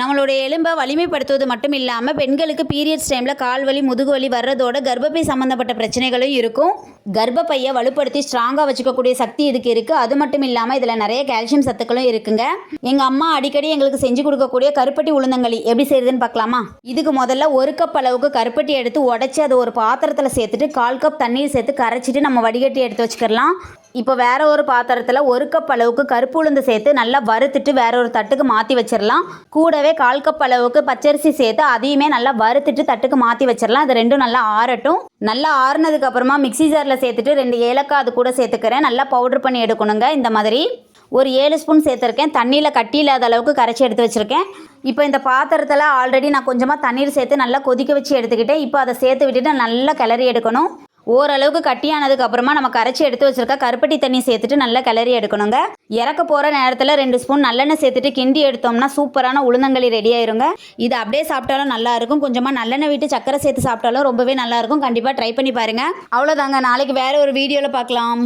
நம்மளுடைய எலும்பை வலிமைப்படுத்துவது மட்டும் இல்லாமல் பெண்களுக்கு பீரியட்ஸ் டைமில் கால் வலி முதுகு வலி வர்றதோட கர்ப்பப்பை சம்மந்தப்பட்ட பிரச்சனைகளும் இருக்கும். கர்ப்பப்பையை வலுப்படுத்தி ஸ்ட்ராங்காக வச்சுக்கக்கூடிய சக்தி இதுக்கு இருக்குது அது மட்டும் இல்லாமல் இதில் நிறைய கால்சியம் சத்துக்களும் இருக்குங்க. எங்கள் அம்மா அடிக்கடி எங்களுக்கு செஞ்சு கொடுக்கக்கூடிய கருப்பட்டி உளுந்தங்களி எப்படி செய்யுதுன்னு பார்க்கலாமா? இதுக்கு முதல்ல ஒரு கப் அளவுக்கு கருப்பட்டி எடுத்து உடச்சி அதை ஒரு பாத்திரத்தில் சேர்த்துட்டு கால் கப் தண்ணீர் சேர்த்து கரைச்சிட்டு நம்ம வடிகட்டி எடுத்து வச்சுக்கலாம் இப்போ வேற ஒரு பாத்திரத்தில் ஒரு கப் அளவுக்கு கருப்பு உளுந்து சேர்த்து நல்லா வறுத்துட்டு வேற ஒரு தட்டுக்கு மாற்றி வச்சிடலாம் கூடவே கால் கப் அளவுக்கு பச்சரிசி சேர்த்து அதையுமே நல்லா வறுத்துட்டு தட்டுக்கு மாற்றி வச்சிடலாம் இது ரெண்டும் நல்லா ஆறட்டும். நல்லா ஆறுனதுக்கு அப்புறமா மிக்ஸி ஜாரில் சேர்த்துட்டு ரெண்டு ஏலக்காய் அது கூட சேர்த்துக்கிறேன். நல்லா பவுடர் பண்ணி எடுக்கணுங்க இந்த மாதிரி. ஒரு ஏழு ஸ்பூன் சேர்த்துருக்கேன். தண்ணியில் கட்டி இல்லாத அளவுக்கு கரைச்சி எடுத்து வச்சுருக்கேன். இப்போ இந்த பாத்திரத்தில் ஆல்ரெடி நான் கொஞ்சமாக தண்ணீர் சேர்த்து நல்லா கொதிக்க வச்சு எடுத்துக்கிட்டேன். இப்போ அதை சேர்த்து விட்டுட்டு நல்லா கிளறி எடுக்கணும். ஓரளவுக்கு கட்டியானதுக்கு அப்புறமா நம்ம கரைச்சி எடுத்து வச்சிருக்க கருப்பட்டி தண்ணி சேர்த்துட்டு நல்லா கிளறி எடுக்கணுங்க. இறக்க போகிற நேரத்தில் ரெண்டு ஸ்பூன் நல்லெண்ணெய் சேர்த்துட்டு கிண்டி எடுத்தோம்னா சூப்பரான உளுந்தங்களி ரெடி ஆயிருங்க. இது அப்படியே சாப்பிட்டாலும் நல்லா இருக்கும். கொஞ்சமாக நல்லெண்ணெய் விட்டு சக்கரை சேர்த்து சாப்பிட்டாலும் ரொம்பவே நல்லா இருக்கும். கண்டிப்பாக ட்ரை பண்ணி பாருங்க. அவ்வளோதாங்க நாளைக்கு வேற ஒரு வீடியோவில் பார்க்கலாம்